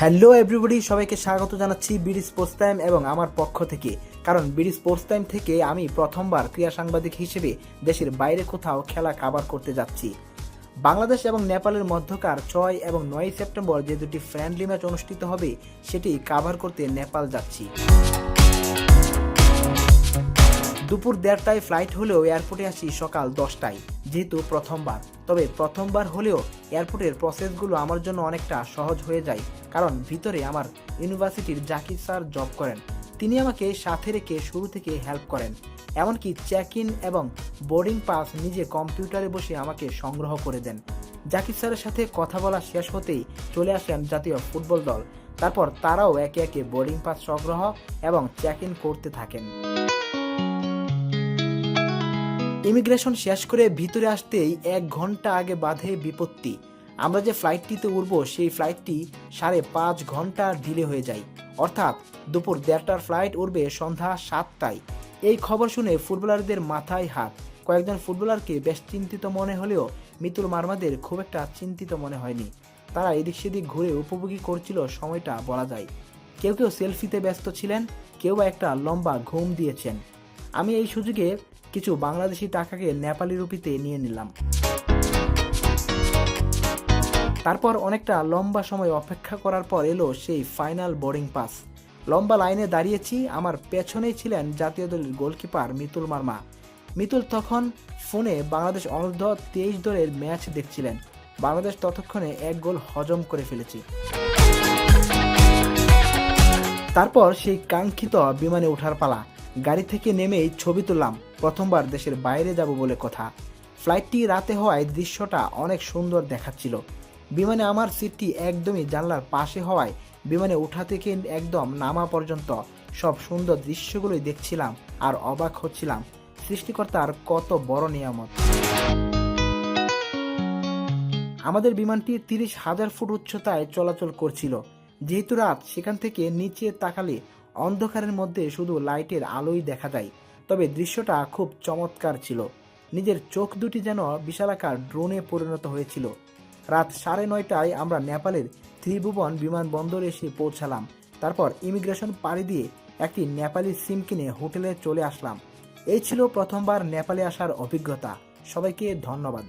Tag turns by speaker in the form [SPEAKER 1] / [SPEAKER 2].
[SPEAKER 1] Hello everybody, সবাইকে স্বাগত জানাচ্ছি বিডি স্পোর্টস টাইম এবং আমার পক্ষ থেকে। কারণ বিডি স্পোর্টস টাইম থেকে আমি প্রথমবার ক্রীড়া সাংবাদিক হিসেবে দেশের বাইরে কোথাও খেলা কাবার করতে যাচ্ছি। বাংলাদেশ এবং নেপালের মধ্যকার ছয় এবং নয় সেপ্টেম্বর যে দুটি ফ্রেন্ডলি ম্যাচ অনুষ্ঠিত হবে, সেটি কাভার করতে নেপাল যাচ্ছি। দুপুর দেড়টায় ফ্লাইট হলেও এয়ারপোর্টে আসি সকাল দশটায়, যেহেতু প্রথমবার। তবে প্রথমবার হলেও এয়ারপোর্টের প্রসেসগুলো আমার জন্য অনেকটা সহজ হয়ে যায়, কারণ ভিতরে আমার ইউনিভার্সিটির জাকির স্যার জব করেন। তিনি আমাকে সাথে রেখে শুরু থেকে হেল্প করেন, এমনকি চেক ইন এবং বোর্ডিং পাস নিজে কম্পিউটারে বসে আমাকে সংগ্রহ করে দেন। জাকির স্যারের সাথে কথা বলা শেষ হতেই চলে আসেন জাতীয় ফুটবল দল। তারপর তারাও একে একে বোর্ডিং পাস সংগ্রহ এবং চেক ইন করতে থাকেন। ইমিগ্রেশন শেষ করে ভিতরে আসতেই এক ঘণ্টা আগে বাধে বিপত্তি। আমরা যে ফ্লাইটটিতে উঠব সেই ফ্লাইটটি সাড়ে পাঁচ ঘণ্টা ডিলে হয়ে যায়। অর্থাৎ দুপুর দেড়টার ফ্লাইট উঠবে সন্ধ্যা সাতটায়। এই খবর শুনে ফুটবলারদের মাথায় হাত। কয়েকজন ফুটবলারকে বেশ চিন্তিত মনে হলেও মিতুল মার্মাদের খুব একটা চিন্তিত মনে হয়নি। তারা এদিক সেদিক ঘুরে উপভোগী করছিল সময়টা বলা যায়। কেউ কেউ সেলফিতে ব্যস্ত ছিলেন, কেউ বা একটা লম্বা ঘুম দিয়েছেন। আমি এই সুযোগে কিছু বাংলাদেশি টাকাকে নেপালি রুপিতে নিয়ে নিলাম। তারপর অনেকটা লম্বা সময় অপেক্ষা করার পর এলো সেই ফাইনাল বোর্ডিং পাস। লম্বা লাইনে দাঁড়িয়েছি, আমার পেছনেই ছিলেন জাতীয় দলের গোলকিপার মিতুল মার্মা। মিতুল তখন ফোনে বাংলাদেশ অনূর্ধ্ব তেইশ দলের ম্যাচ দেখছিলেন। বাংলাদেশ ততক্ষণে এক গোল হজম করে ফেলেছি। তারপর সেই কাঙ্ক্ষিত বিমানে ওঠার পালা। গাড়ি থেকে নেমেই ছবি তুললাম, প্রথমবার দেশের বাইরে যাব বলে কথা। ফ্লাইটটি রাতে হওয়ায় দৃশ্যটা অনেক সুন্দর দেখাচ্ছিল। বিমানে আমার সিটটি একদমই জানলার পাশে হওয়ায় বিমানে ওঠা থেকে একদম নামা পর্যন্ত সব সুন্দর দৃশ্যগুলোই দেখছিলাম আর অবাক হচ্ছিলাম। সৃষ্টিকর্তার কত বড় নিয়ামত। আমাদের বিমানটি তিরিশ হাজার ফুট উচ্চতায় চলাচল করছিল। যেহেতু রাত, সেখান থেকে নিচে তাকালে অন্ধকারের মধ্যে শুধু লাইটের আলোই দেখা যায়, তবে দৃশ্যটা খুব চমৎকার ছিল। নিজের চোখ দুটি যেন বিশালাকার ড্রোনে পরিণত হয়েছিল। রাত সাড়ে নয়টায় আমরা নেপালের ত্রিভুবন বিমানবন্দরে এসে পৌঁছালাম। তারপর ইমিগ্রেশন পাড়ি দিয়ে একটি নেপালি সিম কিনে হোটেলে চলে আসলাম। এই ছিল প্রথমবার নেপালে আসার অভিজ্ঞতা। সবাইকে ধন্যবাদ।